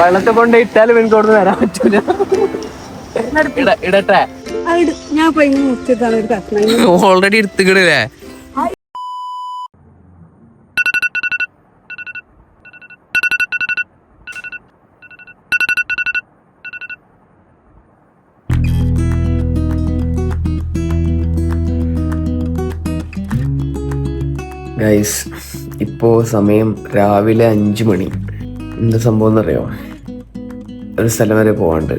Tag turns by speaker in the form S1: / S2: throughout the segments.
S1: വെള്ളത്തെ കൊണ്ട് ഇട്ടാലും എനിക്ക് അവിടെ വരാൻ പറ്റൂല. ഇട- ഇടട്ടെ.
S2: ഞാൻ
S1: ഓൾറെഡി എടുത്തുകിടല്ലേ ഗൈസ് ഇപ്പോൾ സമയം രാവിലെ അഞ്ച് മണി. എന്താ സംഭവം എന്നറിയോ? ഒരു സ്ഥലം വരെ പോവാണ്ട്.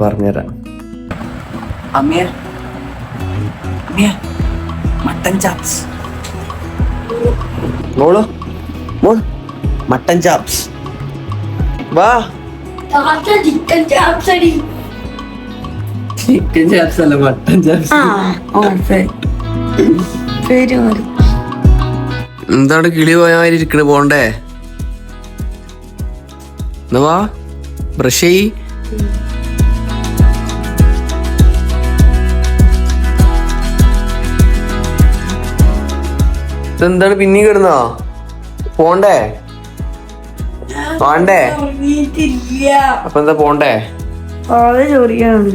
S1: പറഞ്ഞുതരാം
S3: മട്ടൻ ചാപ്സ്.
S1: മോളോ മോൾ മട്ടൻ ചാപ്സ്. വാ. ചിക്കൻ ചാപ്സ് അല്ല മട്ടൻ ചാപ്സ്. എന്താണ് കിളി പോയാൽ ഇരിക്കണ പോണ്ടേ? എന്നാ വാ. ബ്രഷ്. ഇതെന്താണ് പിന്നെ കിടന്നോ? പോണ്ടേ? വേണ്ടേ? അപ്പൊ എന്താ പോണ്ടേ?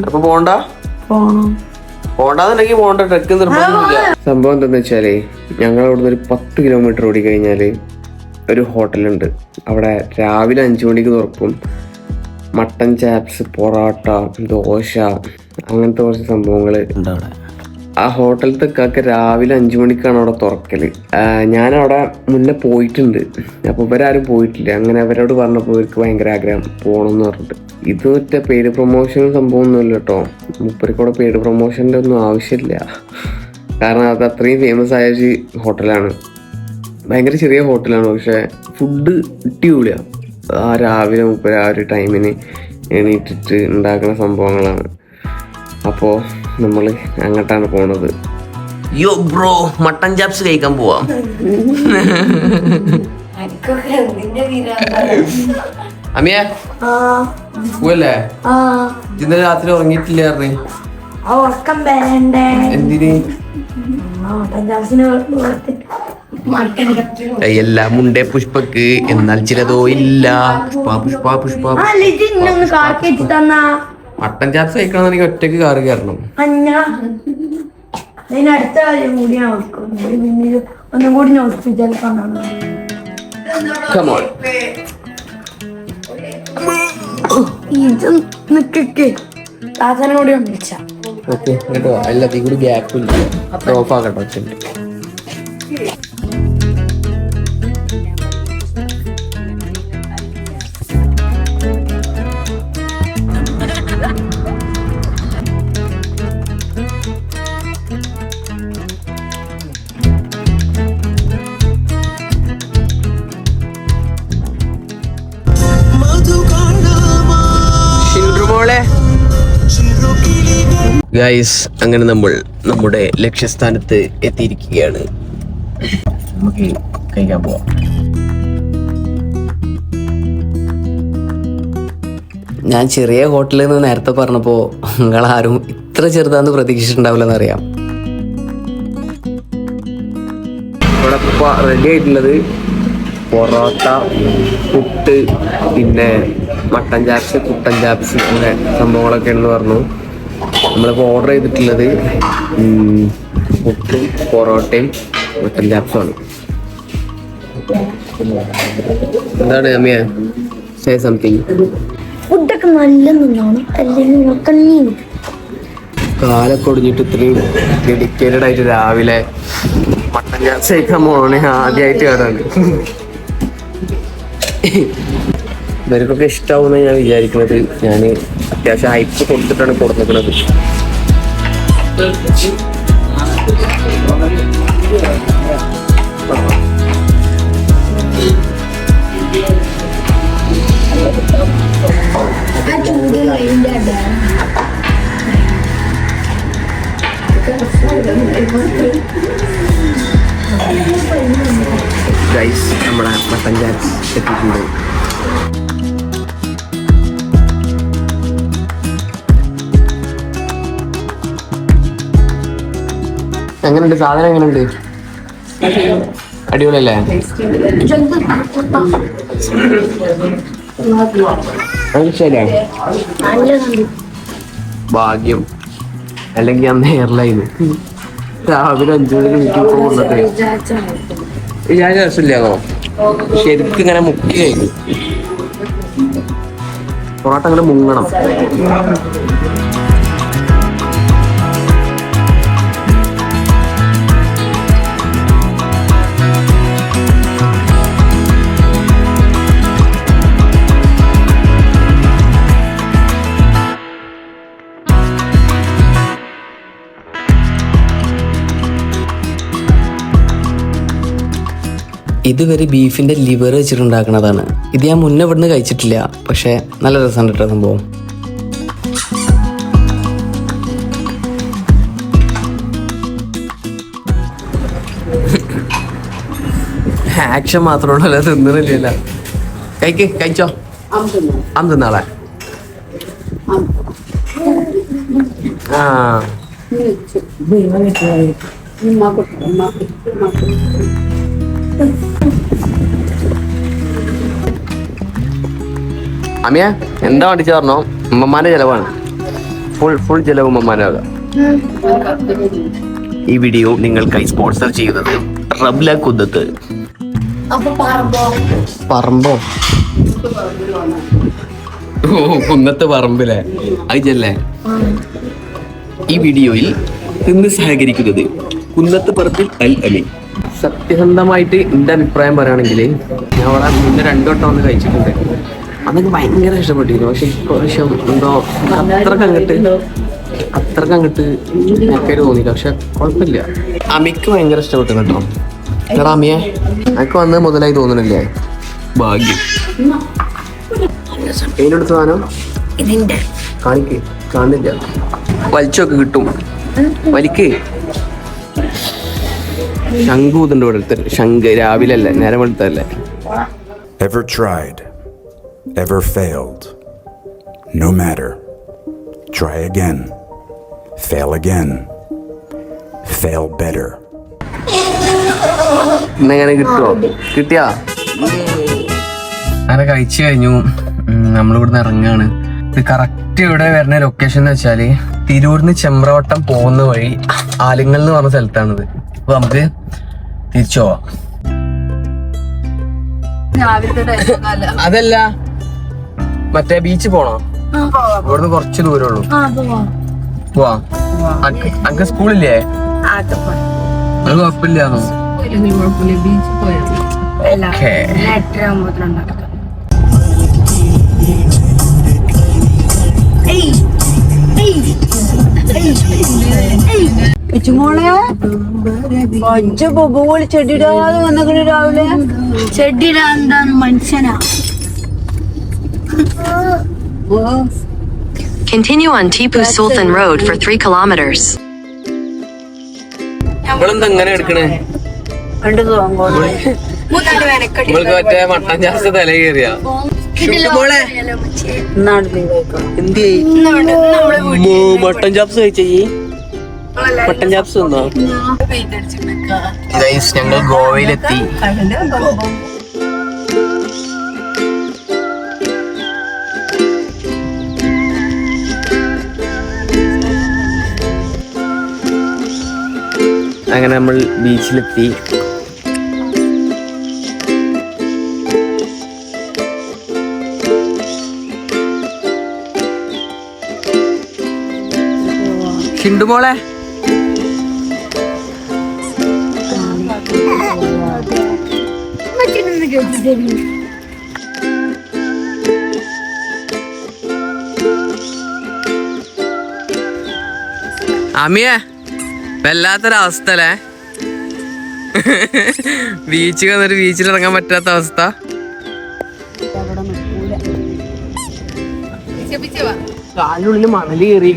S1: അപ്പൊ പോണ്ട?
S2: പോണം.
S1: പോണ്ടാന്നുണ്ടെങ്കിൽ പോണ്ട ട്രക്ക് നിർബന്ധമില്ല സംഭവം എന്താന്ന് വെച്ചാൽ ഞങ്ങൾ അവിടുന്ന് ഒരു പത്ത് കിലോമീറ്റർ ഓടി കഴിഞ്ഞാൽ ഒരു ഹോട്ടലുണ്ട്. അവിടെ രാവിലെ അഞ്ചു മണിക്ക് തുറക്കും. മട്ടൻ ചാപ്സ് പൊറോട്ട ദോശ അങ്ങനത്തെ കുറച്ച് സംഭവങ്ങൾ ആ ഹോട്ടലത്തെ കാക്ക രാവിലെ അഞ്ചു മണിക്കാണ് അവിടെ തുറക്കൽ ഞാനവിടെ മുന്നേ പോയിട്ടുണ്ട്. അപ്പോൾ ഇവരാരും പോയിട്ടില്ല. അങ്ങനെ അവരോട് പറഞ്ഞപ്പോൾ ഇവർക്ക് ഭയങ്കര ആഗ്രഹം പോകണം എന്ന് പറഞ്ഞിട്ട്. ഇത് മറ്റേ പേര് പ്രൊമോഷൻ സംഭവം ഒന്നുമില്ല കേട്ടോ. മുപ്പരിക്കൂടെ പേര് പ്രൊമോഷന്റെ ഒന്നും ആവശ്യമില്ല. കാരണം അത് അത്രയും ഫേമസ് ആയ ഒരു ഹോട്ടലാണ് ഭയങ്കര ചെറിയ ഹോട്ടലാണ് പക്ഷേ ഫുഡ് കിട്ടിയൂല ആ രാവിലെ മുപ്പത് ആ ഒരു ടൈമിന് എണീറ്റിട്ട് ഉണ്ടാക്കുന്ന സംഭവങ്ങളാണ്. അപ്പോൾ നമ്മൾ അങ്ങോട്ടാണ് പോണത്. യോ ബ്രോ മട്ടൻ ചാപ്സ് കഴിക്കാൻ പോവാം. അമിയ പോവല്ലേ? ഇന്നലെ രാത്രി ഉറങ്ങിയിട്ടില്ല പറഞ്ഞു?
S2: ഉറക്കം വരണ്ടേ?
S1: എന്തിന്?
S2: മട്ടൻ മട്ടൻ
S1: എല്ലാ മുണ്ടേ പുഷ്പക്ക് എന്നാൽ ചിലതോ ഇല്ല. പുഷ്പ പുഷ്പ പുഷ്പ മട്ടൻ ചാപ്സ് എനിക്ക് ഒറ്റയ്ക്ക് കാറ് കയറണം.
S2: കാര്യം കൂടി ഞാൻ ഒന്നും കൂടി ഹോസ്പിറ്റലിൽ കൊണ്ടുവന്നു
S1: Come on.
S2: ഇത് നിക്കേ താത്തനെ കൂടി ഒന്ന് വിളിച്ച.
S1: ഓക്കെ കേട്ടോ എല്ലാത്തിൽ കൂടി ഗ്യാപ്പ് ഇല്ല. ഓഫ് ആക്കട്ടോ ഗൈസ് അങ്ങനെ നമ്മൾ നമ്മുടെ ലക്ഷ്യസ്ഥാനത്ത് എത്തിയിരിക്കുകയാണ്. നമുക്ക് കഴിക്കാൻ പോവാം. ഞാൻ ചെറിയ ഹോട്ടലിൽ നിന്ന് നേരത്തെ പറഞ്ഞപ്പോൾ നിങ്ങളാരും ഇത്ര ചെറുതാന്ന് പ്രതീക്ഷിച്ചിട്ടുണ്ടാവില്ലെന്ന് അറിയാം ഇവിടെ ഇപ്പോൾ റെഡി ആയിട്ടുള്ളത് പൊറോട്ട പുട്ട് പിന്നെ മട്ടൻ ചാപ്സ് കുട്ടൻ ചാപ്സ് അങ്ങനെ സംഭവങ്ങളൊക്കെ ഉണ്ടെന്ന് പറഞ്ഞു. നമ്മളിപ്പോൾ ഓർഡർ ചെയ്തിട്ടുള്ളത് പുട്ടും പൊറോട്ടയും മട്ടൻ ചാപ്സുമാണ് എന്താണ് അമ്മിയ സേ സംതിങ്
S2: ഫുഡൊക്കെ നല്ല നിന്നാണ്. അല്ലെങ്കിൽ
S1: കാലൊക്കെ ഒടിഞ്ഞിട്ട് ഇത്രയും ഡെഡിക്കേറ്റഡ് ആയിട്ട് രാവിലെ മട്ടൻ ചാപ്സ് കഴിക്കാൻ പോണേ ആദ്യമായിട്ട് കാണാണ് ഇവർക്കൊക്കെ ഇഷ്ടാവുന്ന ഞാൻ വിചാരിക്കുന്നത് ഞാൻ അത്യാവശ്യം ഹൈപ്പ് കൊടുത്തിട്ടാണ് കൊടുക്കുന്നത് എങ്ങനെയുണ്ട് സാധനം എങ്ങനെയുണ്ട് അടിപൊളിയല്ലേ ഭാഗ്യം. അല്ലെങ്കിൽ അന്ന് എയർലൈന് രാവിലെ അഞ്ചു മണി വീട്ടിൽ പോകുന്നത്. വിചാരിച്ച രസമില്ലാതോ ശരിക്കും ഇങ്ങനെ മുക്കി കഴിഞ്ഞു. പൊറോട്ട അങ്ങനെ മുങ്ങണം. ഇതുവരെ ബീഫിന്റെ ലിവർ വെച്ചിട്ടുണ്ടാക്കുന്നതാണ് ഇത് ഞാൻ മുന്നേ ഇവിടുന്ന് കഴിച്ചിട്ടില്ല പക്ഷെ നല്ല രസമുണ്ട് കേട്ടോ സംഭവം ആക്ഷൻ മാത്രമുള്ള തിന്നില്ല കഴിക്ക് കഴിച്ചോ അന്ന് തിന്നാളെ ആ അമ്മിയ എന്താ വണ്ടിച്ചു പറഞ്ഞോ ഉമ്മമാന്റെ ചെലവാണ്. ഫുൾ ഫുൾ ചെലവ് ഉമ്മമാന്റെ ഈ വീഡിയോ നിങ്ങൾക്കായി സ്പോൺസർ ചെയ്യുന്നത് റബ്ല കുന്നത്ത്
S2: പറമ്പോ?
S1: ഓ കുന്നത്ത് പറമ്പിലെ. അയച്ചല്ലേ ഈ വീഡിയോയിൽ നിന്ന് സഹകരിക്കുന്നത് കുന്നത്ത് പറമ്പിൽ അൽ അലി സത്യസന്ധമായിട്ട് എന്റെ അഭിപ്രായം പറയുകയാണെങ്കിൽ ഞാൻ അവിടെ മുന്നേ രണ്ടു വട്ടം ഒന്ന് കഴിച്ചിട്ടുണ്ട്. അതൊക്കെ ഭയങ്കര ഇഷ്ടപ്പെട്ടിരുന്നു. പക്ഷെ ഇപ്രാവശ്യം എന്തോ അത്രയ്ക്ക് അങ്ങട്ട് അത്രയ്ക്ക് അങ്ങട്ട് എനിക്കൊരു തോന്നിയില്ല. പക്ഷെ കുഴപ്പമില്ല. അമിക്ക് ഭയങ്കര ഇഷ്ടപ്പെട്ടു കേട്ടോ. എടാ അമിയെ എനിക്ക് വന്നത് മുതലായി തോന്നണില്ലേ? ഭാഗ്യം. ഏനെടുത്ത സാധനം? കാണിക്ക്. കാണില്ല വലിച്ചൊക്കെ കിട്ടും. വലിക്കേ. ശംഖു ഇതുണ്ട് ഇവിടെ ശംഖ് രാവിലെ അല്ലേ? നേരം വെളുത്തല്ലേ
S4: Ever tried? Ever failed? No matter. Try again. Fail again. Fail better.
S1: ഇന്നെങ്ങനെ കിട്ടുമോ കിട്ടിയാ അങ്ങനെ കഴിച്ചു കഴിഞ്ഞു നമ്മളിവിടുന്ന് ഇറങ്ങാണ് ഇത് കറക്റ്റ് ഇവിടെ വരുന്ന ലൊക്കേഷൻ എന്ന് വെച്ചാൽ തിരൂരിന്ന് ചെമ്പ്രവട്ടം പോകുന്ന വഴി ആലിങ്ങൽ എന്ന് പറഞ്ഞ സ്ഥലത്താണിത് അപ്പൊ നമുക്ക് തിരിച്ചു പോവാം അതല്ല മറ്റേ ബീച്ച് പോണോ? ഇവിടുന്ന് കുറച്ച് ദൂരേ ഉള്ളൂ
S2: പോവാം.
S1: അനക്ക് സ്കൂളില്ലേ? അത് കുഴപ്പമില്ലാന്നോ?
S2: ചെടിടാതെ കുഴപ്പമില്ല
S5: രാവിലെ.
S2: ചെടിടാ എന്താണ് okay.
S6: Continue on Tipu Sultan Road for 3 kilometers.
S1: നമ്മളെന്താ എങ്ങനെ എടുക്കണേ? നമ്മൾക്ക് മറ്റേ മട്ടൻ ജാസ് തല കയറിയ മട്ടൻ ചാപ്സ് കഴിച്ചേ മട്ടൻ ചാപ്സ് ഗൈസ് ഞങ്ങൾ ഗോവയിലെത്തി. അങ്ങനെ നമ്മൾ ബീച്ചിലെത്തി. ചിണ്ടുമോളെ അമിയെ വല്ലാത്തൊരവസ്ഥ അല്ലേ ബീച്ചിൽ വന്നിട്ട് ബീച്ചിൽ ഇറങ്ങാൻ പറ്റാത്ത അവസ്ഥ. കാലിനുള്ളിൽ മണൽ കയറി.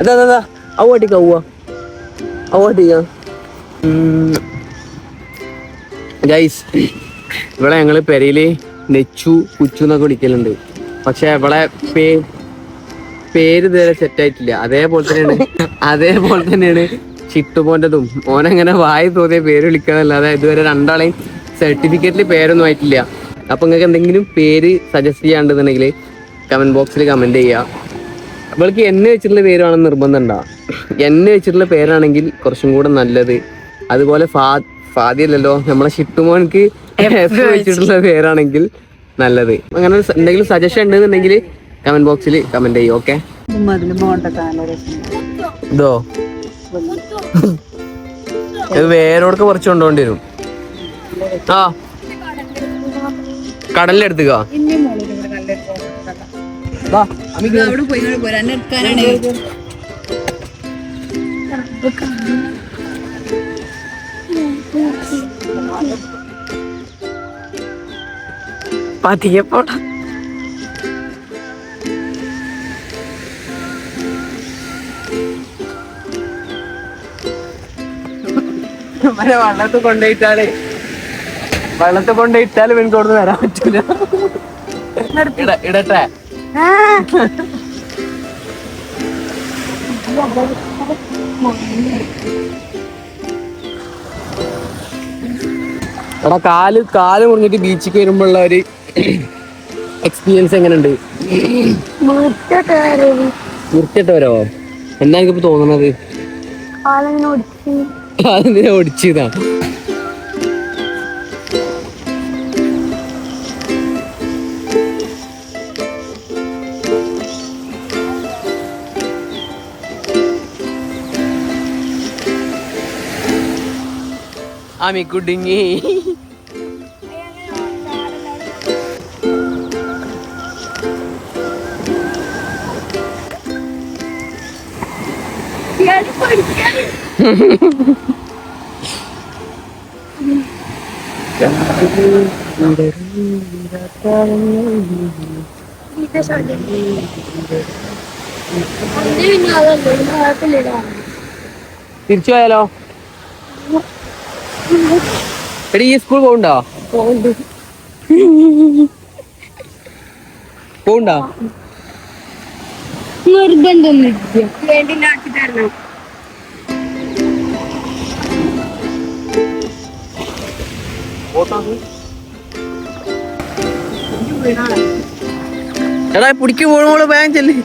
S1: അതാ അതാ അവട്ടിക്ക അവട്ടിക്കാ അവട്ടിക്ക ഗൈസ് ഇവിടെ ഞങ്ങൾ പെരയിൽ നെച്ചു കുച്ചു എന്നൊക്കെ വിളിക്കലുണ്ട്. പക്ഷെ ഇവിടെ പേ പേര് ഇതുവരെ സെറ്റായിട്ടില്ല അതേപോലെ തന്നെയാണ് അതേപോലെ തന്നെയാണ് ചിട്ടുപോന്റെതും. ഓനങ്ങനെ വായി തോന്നിയ പേര് വിളിക്കാന്നല്ലാതെ ഇതുവരെ രണ്ടാളെയും സർട്ടിഫിക്കറ്റിൽ പേരൊന്നും ആയിട്ടില്ല. അപ്പം നിങ്ങൾക്ക് എന്തെങ്കിലും പേര് സജസ്റ്റ് ചെയ്യാണ്ടെന്നുണ്ടെങ്കിൽ കമന്റ് ബോക്സിൽ കമന്റ് ചെയ്യുക. അവൾക്ക് എന്നെ വെച്ചിട്ടുള്ള പേരാണെന്ന് നിർബന്ധം ഉണ്ടാ. എന്നെ വെച്ചിട്ടുള്ള പേരാണെങ്കിൽ കുറച്ചും കൂടെ നല്ലത്. അതുപോലെ ഫാ ഫാദി ആദ്യമല്ലല്ലോ. നമ്മളെ ഷിട്ടുമോൻക്ക് എഫ് വെച്ചിട്ടുള്ള പേരാണെങ്കിൽ നല്ലത്. അങ്ങനെ എന്തെങ്കിലും സജഷൻ ഉണ്ടെന്നുണ്ടെങ്കിൽ കമന്റ് ബോക്സിൽ കമന്റ് ചെയ്യും ഓക്കെ ഇതോ? ഇത് വേരോടൊക്കെ കുറച്ച് കൊണ്ടുപോണ്ടി വരും ആ. കടലിലെടുത്തുക.
S5: അവിടെ പോയി ഇങ്ങോട്ട് പോരാ എന്നെ എടുക്കാനാണ്.
S2: പതിയെ പോടാ
S1: വള്ളത്ത് കൊണ്ടുപോയിട്ടാൽ. വെള്ളത്തിൽ കൊണ്ടുപോയിട്ടാലും എനിക്ക് അവിടെ വരാൻ പറ്റൂല. ഇടട്ടെ. എടാ കാൽ കാൽ മുറിഞ്ഞിട്ട് ബീച്ചിൽ വരുമ്പോഴുള്ള ഒരു എക്സ്പീരിയൻസ് എങ്ങനെയുണ്ട് മുറിച്ചിട്ടവരോ വരോ എന്താ എനിക്കിപ്പോ തോന്നണത്? ഓടിച്ചതാ ആമി കുടുങ്ങി തിരിച്ചു പോയാലോ? എടി ഈ സ്കൂൾ പോകണ്ടോ പോകണ്ടോ
S2: നിർബന്ധം വേണ്ടി നാട്ടി തരണം
S1: എടാ പിടിക്ക് പോണോൾ ബാങ്ക് ചെല്ലി.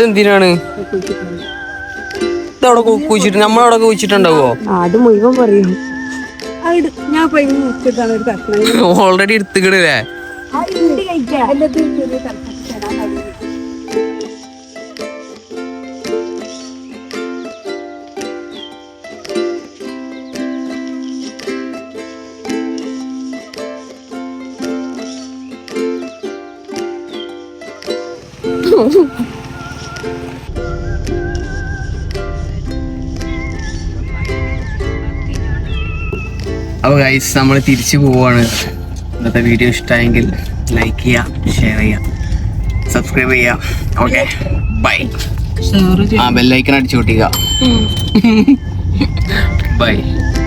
S1: ഇതെന്തിനാണ്? ഇതവിടെ കുഴിച്ചിട്ട് നമ്മളവിടെ കുഴിച്ചിട്ടുണ്ടാവോ?
S2: അത് മുഴുവൻ പറയും. ഞാൻ പോയി മുറിച്ചിട്ടാണ് ഒരു കഷ്ണം.
S1: ഓൾറെഡി എടുത്തുകിടല്ലേ അപ്പോൾ ഗൈസ് നമ്മൾ തിരിച്ചു പോവാണ്. ഇന്നത്തെ വീഡിയോ ഇഷ്ടമായെങ്കിൽ ലൈക്ക് ചെയ്യുക ഷെയർ ചെയ്യുക സബ്സ്ക്രൈബ് ചെയ്യുക ഓക്കെ ബൈ ആ ബെല്ലൈക്കൺ അടിച്ചു കൂട്ടിക്കുക ബൈ